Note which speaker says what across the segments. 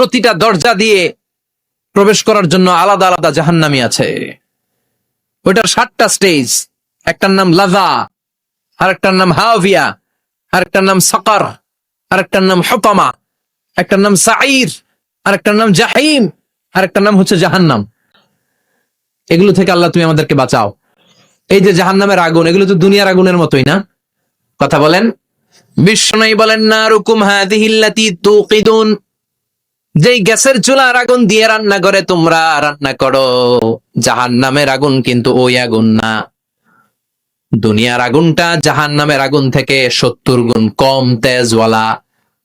Speaker 1: প্রতিটা দরজা দিয়ে প্রবেশ করার জন্য আলাদা আলাদা জাহান্নামি আছে। ওইটার সাতটা স্টেজ একটার নাম লাজা, আরেকটার নাম হাভিয়া আরেকটার নাম সাকার, আরেকটার নাম হতামা, একটার নাম সাইর আরেকটার নাম জাহিম, আরেকটার নাম হচ্ছে জাহান্নাম। এগুলো থেকে আল্লাহ তুমি আমাদেরকে বাঁচাও। এই যে জাহান্নামের আগুন, এগুলো তো দুনিয়ার আগুনের মতোই না? কথা বলেন? বিশ্বনয়ী বলেন না রুকুম হাদিহিল্লাতি তুকিদুন। যেই গ্যাসের চুলার আগুন দিয়ে রান্না করে, তোমরা রান্না করো। জাহান্নামের আগুন কিন্তু ওই আগুন না। দুনিয়ার আগুনটা জাহান্নামের আগুন থেকে সত্তর গুণ কম তেজওয়ালা।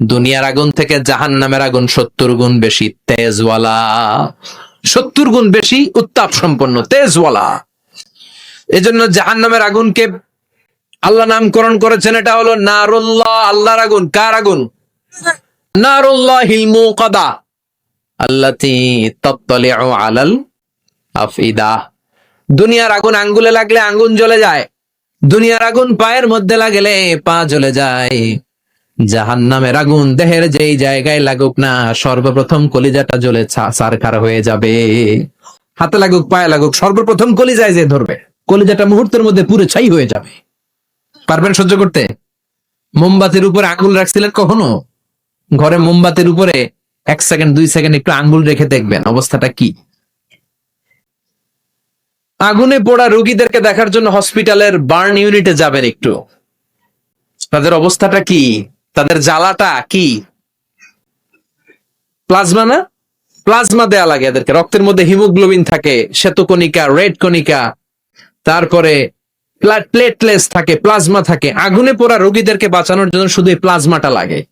Speaker 1: দুনিয়ার আগুন থেকে জাহান্নামের আগুন সত্তর গুণ বেশি তেজওয়ালা। সত্তর গুণ বেশি উত্তাপ সম্পন্ন তেজওয়ালা। এজন্য জাহান্নামের আগুনকে আল্লাহ নামকরণ করেছেন, এটা হলো নারুল্লাহ, আল্লাহর আগুন। কার আগুন? দুনিয়ার আগুন আঙ্গুলে লাগলে আঙ্গুন জ্বলে যায়, দুনিয়ার আগুন পায়ের মধ্যে লাগলে পা জ্বলে যায়। জাহান্নামের আগুন দেহের যেই জায়গায় লাগুক না, সর্বপ্রথম কলিজাটা জ্বলে ছারখার হয়ে যাবে। হাতে লাগুক, পায়ে লাগুক, সর্বপ্রথম কলিজায় যে ধরবে, কলিজাটা মুহূর্তের মধ্যে পুরো ছাই হয়ে যাবে। পারবেন সহ্য করতে? মোমবাতির উপরে আঙুল রাখছিলেন কখনো? ঘরে মোমবাতির উপরে এক সেকেন্ড, দুই সেকেন্ড একটু আঙ্গুল রেখে দেখবেন, অবস্থাটা কি? আগুনে পোড়া রোগীদেরকে দেখার জন্য হসপিটালের বার্ন ইউনিটে যাবেন একটু। তাদের অবস্থাটা কি? তাদের জ্বালাটা কি? প্লাজমা না? প্লাজমা দেয়া লাগে এদেরকে। রক্তের মধ্যে হিমোগ্লোবিন থাকে, শ্বেতকণিকা, রেড কণিকা, তারপরে প্লেটলেস থাকে, প্লাজমা থাকে। আগুনে পোড়া রোগীদেরকে বাঁচানোর জন্য শুধু এই প্লাজমাটা লাগে।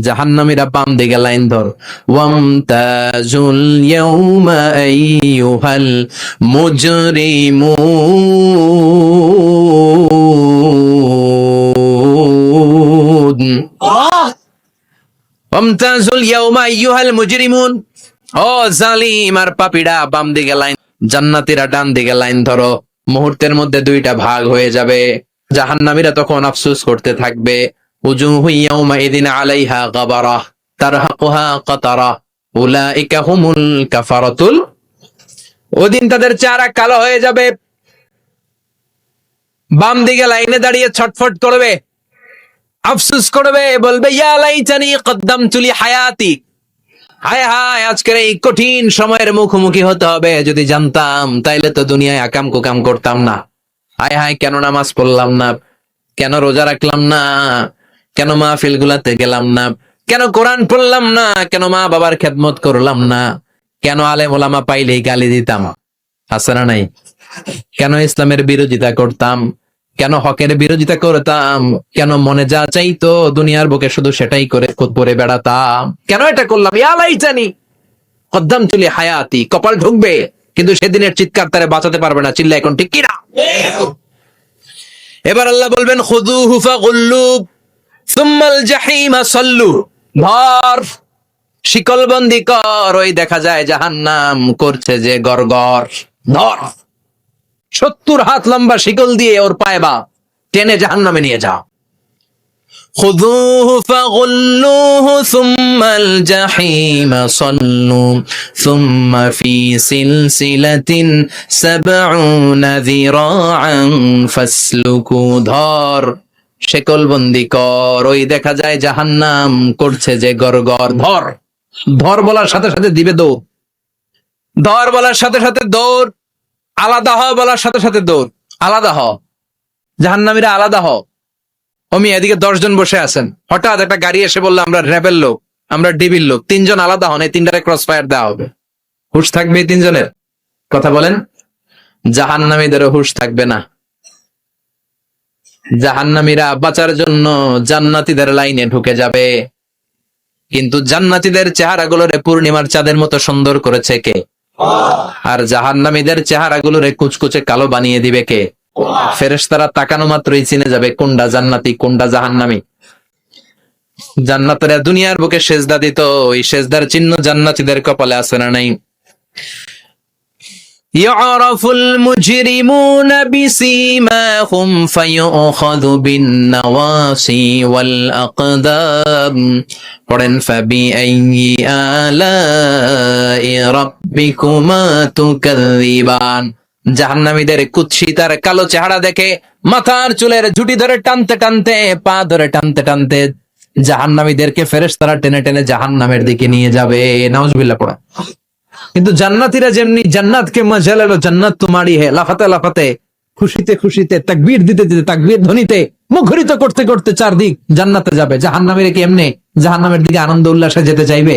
Speaker 1: জাহান্নামীরা বাম দিকে লাইন ধর। ওয়ামতাজুল ইয়াউমা আইয়ুহাল মুজরিমুন। ওয়ামতাজুল ইয়াউমা আইয়ুহাল মুজরিমুন। ও জালিম আর পাপীরা বাম দিকে লাইন জান্নাতীরা ডান দিকে লাইন ধরো। মুহূর্তের মধ্যে দুইটা ভাগ হয়ে যাবে। জাহান্নামীরা তখন আফসোস করতে থাকবে। উজুহু ইয়াউমাইদিন আলাইহা গাবারা, তারহাকুহা কাতারা, উলাইকা হুমুল কাফারাতুল। ওদিন তাদের চেহারা কালো হয়ে যাবে। বাম দিকে লাইনে দাঁড়িয়ে ছটফট করবে। আফসোস করবে, বলবে লাইতানি কদ্দামতু হায়াতি। হায় হায়, আজকের এই কঠিন সময়ের মুখোমুখি হতে হবে। যদি জানতাম, তাইলে তো দুনিয়ায় আকাম কুকাম করতাম না। হায় হায়, কেন নামাজ পড়লাম না? কেন রোজা রাখলাম না? কেন মাহফিল গুলাতে গেলাম না? কেন কোরআন পড়লাম না? কেন মা বাবার খেদমত করলাম না? কেন আলেম ওলামা পাইলেই গালি দিতাম? আছে না নাই? কেন ইসলামের বিরোধিতা করতাম? কেন হকের বিরোধিতা করতাম? কেন মনে যা চাইতো দুনিয়ার বুকে শুধু সেটাই করে করে বেড়াতাম? কেন এটা করলাম? ইয়ালাই জানি কদ্দাম তুলি হায়াতি কপাল ঢুকবে কিন্তু সেদিনের চিৎকার তারে বাঁচাতে পারবে না চিল্লা এখন ঠিক কিনা? এবার আল্লাহ বলবেন খুদু হুফা গুল্লু সুম্মাল জাহিমা সল্লু ধর শিকলবন্দি কর ওই দেখা যায় জাহান্নাম করছে যে গরগর ধর সত্তর হাত লম্বা শিকল দিয়ে ওর পায়ে বা টেনে জাহান্নামে নিয়ে যাও خذوه فغلوه ثم الجحيم صلوا ثم في سلسلة سبعون ذراعا فاسلكوا ধর শেকল বন্দি কর, ওই দেখা যায় জাহান্নাম করছে যে গরগর ধর ধর বলার সাথে সাথে দিবে দৌড়। ধর বলার সাথে সাথে দৌড়, আলাদা হ বলার সাথে সাথে দৌড়। আলাদা হ। জাহান্নামীরা আলাদা হ। অমি, এদিকে দশজন বসে আছেন। হঠাৎ একটা গাড়ি এসে বলল, আমরা র্যাবের লোক, আমরা ডিবির লোক। তিনজন আলাদা হন, এই তিনটারে ক্রস ফায়ার দেওয়া হবে। হুশ থাকবে তিনজনের? কথা বলেন। জাহান্নামীদেরও হুশ থাকবে না। জাহান্নামীরা বাঁচার জন্য জান্নাতীদের লাইনে ঢুকে যাবে। কিন্তু জান্নাতীদের চেহারাগুলোরে পূর্ণিমার চাঁদের মতো সুন্দর করেছে কে? আর জাহান্নামীদের চেহারাগুলোরে কুচকুচে কালো বানিয়ে দিবে কে? ফেরেশতারা তাকানো মাত্রই চিনে যাবে কোনটা জান্নাতি, কোনটা জাহান্নামী। জান্নাতেরা দুনিয়ার বুকে সেজদা দিত, ওই সেজদার চিহ্ন জান্নাতীদের কপালে আছে না নাই? يعرف المجرمون بسيماهم فيؤخذ بالنواصي والأقدام পড়েন فبأي آلاء ربكما تكذبان জাহান্নামীদের কুৎসি তার কালো চেহারা দেখে মাথার চুলের ঝুটি ধরে টানতে টানতে পা ধরে টানতে টানতে জাহান্নামীদেরকে ফেরেশতারা টেনে টেনে জাহান্নামের দিকে নিয়ে যাবে নাউজুবিল্লাহ পড়া কিন্তু জান্নাতিরা যেমনি জান্নাতকে মজা লেলো জান্নাত তোমারই হে, লাফাতে লাফাতে, খুশিতে খুশিতে, তাকবীর দিতে দিতে, তাকবীর ধ্বনিতে মুখরিত করতে করতে চারদিক জান্নাতে যাবে। জাহান্নামের কি এমনি জাহান্নামের দিকে আনন্দ উল্লাসে যেতে চাইবে?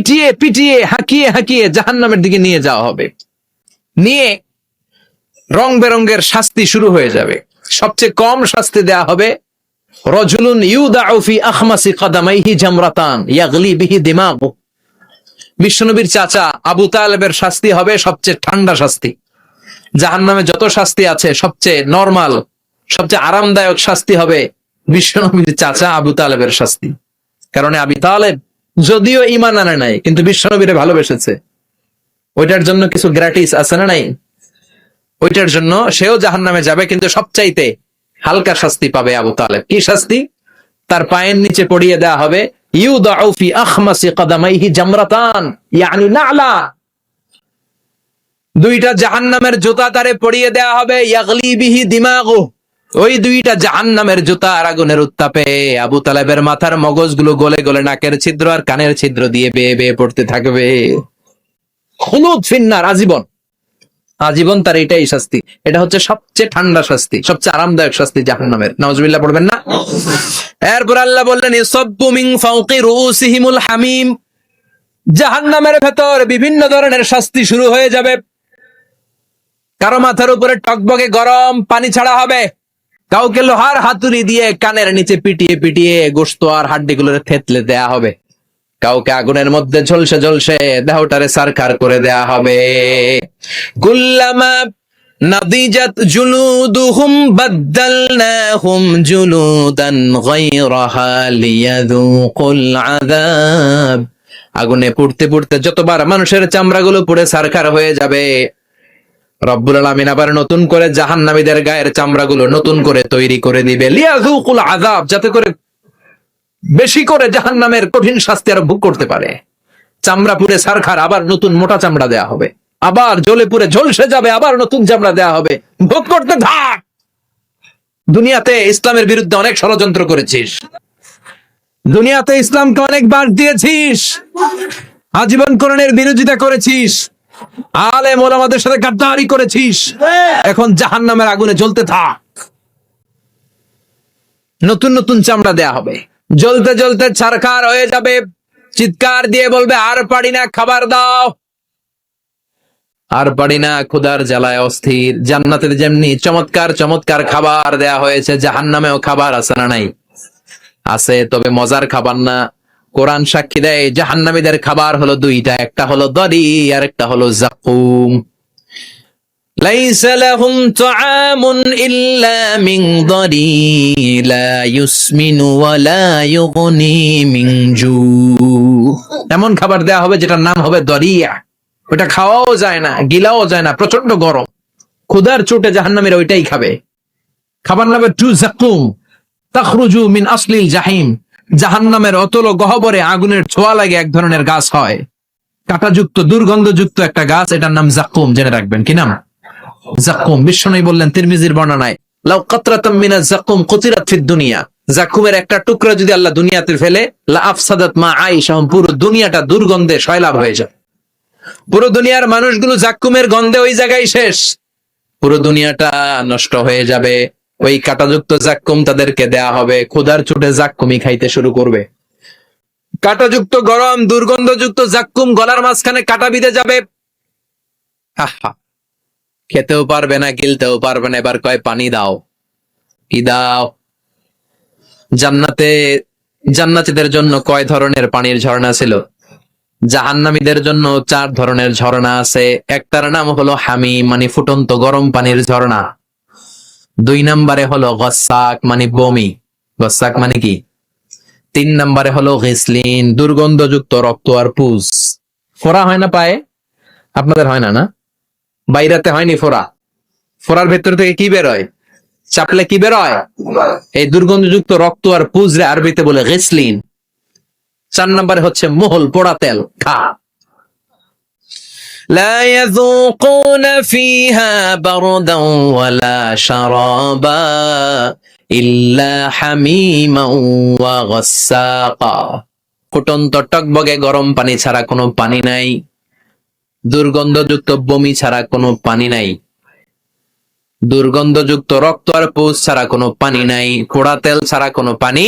Speaker 1: পিটিয়ে পিটিয়ে, হাঁকিয়ে হাঁকিয়ে জাহান্নামের দিকে নিয়ে যাওয়া হবে। নিয়ে রং বেরঙ্গের শাস্তি শুরু হয়ে যাবে। সবচেয়ে কম শাস্তি দেয়া হবে, রজুলুন কাদামাইহি জামরাতান ইয়াগলি বিহি দিমাগু। বিশ্বনবীর চাচা আবু তালেবের শাস্তি হবে সবচেয়ে ঠান্ডা শাস্তি। জাহান্নামে যত শাস্তি আছে, সবচেয়ে নরমাল, সবচেয়ে আরামদায়ক শাস্তি হবে বিশ্বনবীর চাচা আবু তালেবের শাস্তি। কারণ আবি তালেব যদিও ইমান আনে নাই, কিন্তু বিশ্বনবীরে ভালোবেসেছে। ওইটার জন্য কিছু গ্র্যাটিস আছে না নাই? ওইটার জন্য সেও জাহান নামে যাবে, কিন্তু সবচাইতে হালকা শাস্তি পাবে আবু তালেব। কি শাস্তি? তার পায়ের নিচে পড়িয়ে দেওয়া হবে দুইটা জাহান্নামের জুতা তারে পড়িয়ে দেওয়া হবে, ইয়াগলি বিহি দিমাগু ওই দুইটা জাহান্নামের জুতা আর আগুনের উত্তাপে আবু তালেবের মাথার মগজগুলো গলে গলে নাকের ছিদ্র আর কানের ছিদ্র দিয়ে বেয়ে বেয়ে পড়তে থাকবে। হলুদ ফিন্নার আজীবন। আজীবন তার এটাই শাস্তি। এটা হচ্ছে সবচেয়ে ঠান্ডা শাস্তি, সবচেয়ে আরামদায়ক শাস্তি জাহান্নামের। নওয়াজবিল্লাহ পড়বেন না? এরপর আল্লাহ বললেন ইসাব্বু মিন ফাওকি রুউসিহিমুল হামিম। জাহান্নামের ভেতর বিভিন্ন ধরনের শাস্তি শুরু হয়ে যাবে। কারও মাথার উপরে টকবকে গরম পানি ছাড়া হবে। কাউকে লোহার হাতুড়ি দিয়ে কানের নিচে পিটিয়ে পিটিয়ে গোস্ত আর হাড্ডিগুলোর থেতলে দেয়া হবে। কাউকে আগুনের মধ্যে ঝলসে ঝলসে দেহটারে সারখার করে দেয়া হবে। কুল্লামা নাদিজাত জুলুদুহুম বাদদালনাহুম জুলুদান গায়রাহা আগুনে পুড়তে পুড়তে যতবার মানুষের চামড়াগুলো পুড়ে সারখার হয়ে যাবে রব্বুল আলামিন আবার নতুন করে জাহান্নামীদের গায়ের চামড়াগুলো নতুন করে তৈরি করে দিবে। লিয়াযুকুল আযাব, যাতে করে বেশি করে জাহান্নামের কঠিন শাস্তি আর ভোগ করতে পারে। চামড়া পুড়ে সারখার, আবার নতুন মোটা চামড়া দেয়া হবে। আবার জ্বলে পুরে ঝলসে যাবে, আবার নতুন চামড়া দেয়া হবে। ভোগ করতে থাক! দুনিয়াতে ইসলামের বিরুদ্ধে অনেক ষড়যন্ত্র করেছিস। দুনিয়াতে ইসলামকে অনেক বাদ দিয়েছিস। আজীবন করণের বিরোধিতা করেছিস। আলে মোলামাদের সাথে গাদ্দারি করেছিস। এখন জাহান্নামের আগুনে জ্বলতে থাক। নতুন নতুন চামড়া দেয়া হবে। জ্বলতে জ্বলতে ছারখার হয়ে যাবে। চিৎকার দিয়ে বলবে আর পারি না খাবার দাও। আর পারি না ক্ষুধার জ্বালায় অস্থির। জান্নাতের যেমনি চমৎকার চমৎকার খাবার দেয়া হয়েছে জাহান্নামেও খাবার আছে না নাই? আছে তবে মজার খাবার না। কোরআন সাক্ষী দেয় জাহান্নামীদের খাবার হলো দুইটা একটা হলো দরি আর একটা হলো জাকুম ليس لهم طعام إلا من ضريع لا يسمن ولا يغني من جوع এমন খাবার দেয়া হবে যেটার নাম হবে দরিয়া ওটা খাওয়াও যায় না গিলাও যায় না প্রচন্ড গরম ক্ষুধার চোটে জাহান্নামের ওইটাই খাবে খাবার নামে টু জাকুম তাখরুজু মিন আসলিল জাহিম জাহান্নামের অতল গহবরে আগুনের ছোঁয়া লাগে এক ধরনের গাছ হয়। কাঁটাযুক্ত, দুর্গন্ধযুক্ত একটা গাছ, এটার নাম জাকুম জেনে রাখবেন। কি নাম? জাকুম বিশ্বনবী বললেন, তিরমিজির বর্ণনায়, লাউ কাতরাতাম মিনা জাকুম কুতিরাত ফিদ দুনিয়া। জাকুমের একটা টুকরা যদি আল্লাহ দুনিয়াতে ফেলে, লা আফসাদাত মা আইশা পুরো দুনিয়াটা দুর্গন্ধে সয়লাভ হয়ে যায় পুরো দুনিয়ার মানুষগুলো জাকুমের গন্ধে ওই জায়গায় শেষ। পুরো দুনিয়াটা নষ্ট হয়ে যাবে। ওই কাটাযুক্ত জাক্কুম তাদেরকে দেয়া হবে। ক্ষুধার চোটে জাক্কুমি খাইতে শুরু করবে। কাটাযুক্ত গরম, দুর্গন্ধযুক্ত জাক্কুম গলার মাঝখানে কাটা বিঁধে যাবে। খেতেও পারবে না, গিলতেও পারবে না। এবার কয়, পানি দাও। কি দাও? জান্নাতে, জান্নাতীদের জন্য কয় ধরনের পানির ঝর্ণা ছিল? জাহান্নামীদের জন্য চার ধরনের ঝর্ণা আছে। একটার নাম হলো হামি মানে ফুটন্ত গরম পানির ঝর্ণা। দুই নম্বরে হলো গসাক মানে বমি। গসাক মানে কি? তিন নম্বরে হলো ঘিসলিন দুর্গন্ধযুক্ত রক্ত আর পুজ। ফোরা হয় না পায়ে? আপনাদের হয় না না? বাইরাতে হয়নি ফোরা ফোরার ভেতর থেকে কি বেরোয়? চাপলে কি বেরোয়? এই দুর্গন্ধযুক্ত রক্ত আর পুজ রে আরবিতে বলে ঘিসলিন চার নম্বরে হচ্ছে মোহল পোড়া তেল খা لا يذوقون فيها بردا ولا شرابا إلا حميما وغساقا ফুটন্ত টকবগে গরম পানি ছাড়া কোনো পানি নাই দুর্গন্ধযুক্ত বমি ছাড়া কোনো পানি নাই দুর্গন্ধযুক্ত রক্ত আর পুষ ছাড়া কোনো পানি নাই পোড়া তেল ছাড়া কোনো পানি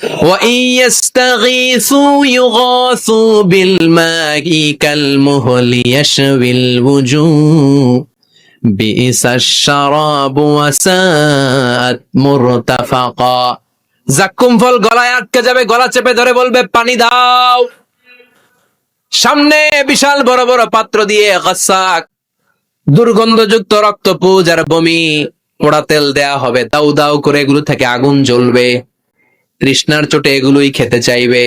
Speaker 1: وإن يستغيثوا يغاثوا بالماء كالمهل يشوي الوجوه بئس الشراب وساءت مرتفقا জাক্কুম ফল গলায় আটকে যাবে গলা চেপে ধরে বলবে পানি দাও সামনে বিশাল বড় বড় পাত্র দিয়ে গাসাক দুর্গন্ধযুক্ত রক্ত পুজ আর বমি পোড়া তেল দেয়া হবে দাউ দাউ করে এগুলো থেকে আগুন জ্বলবে তৃষ্ণার চোটে এগুলোই খেতে চাইবে।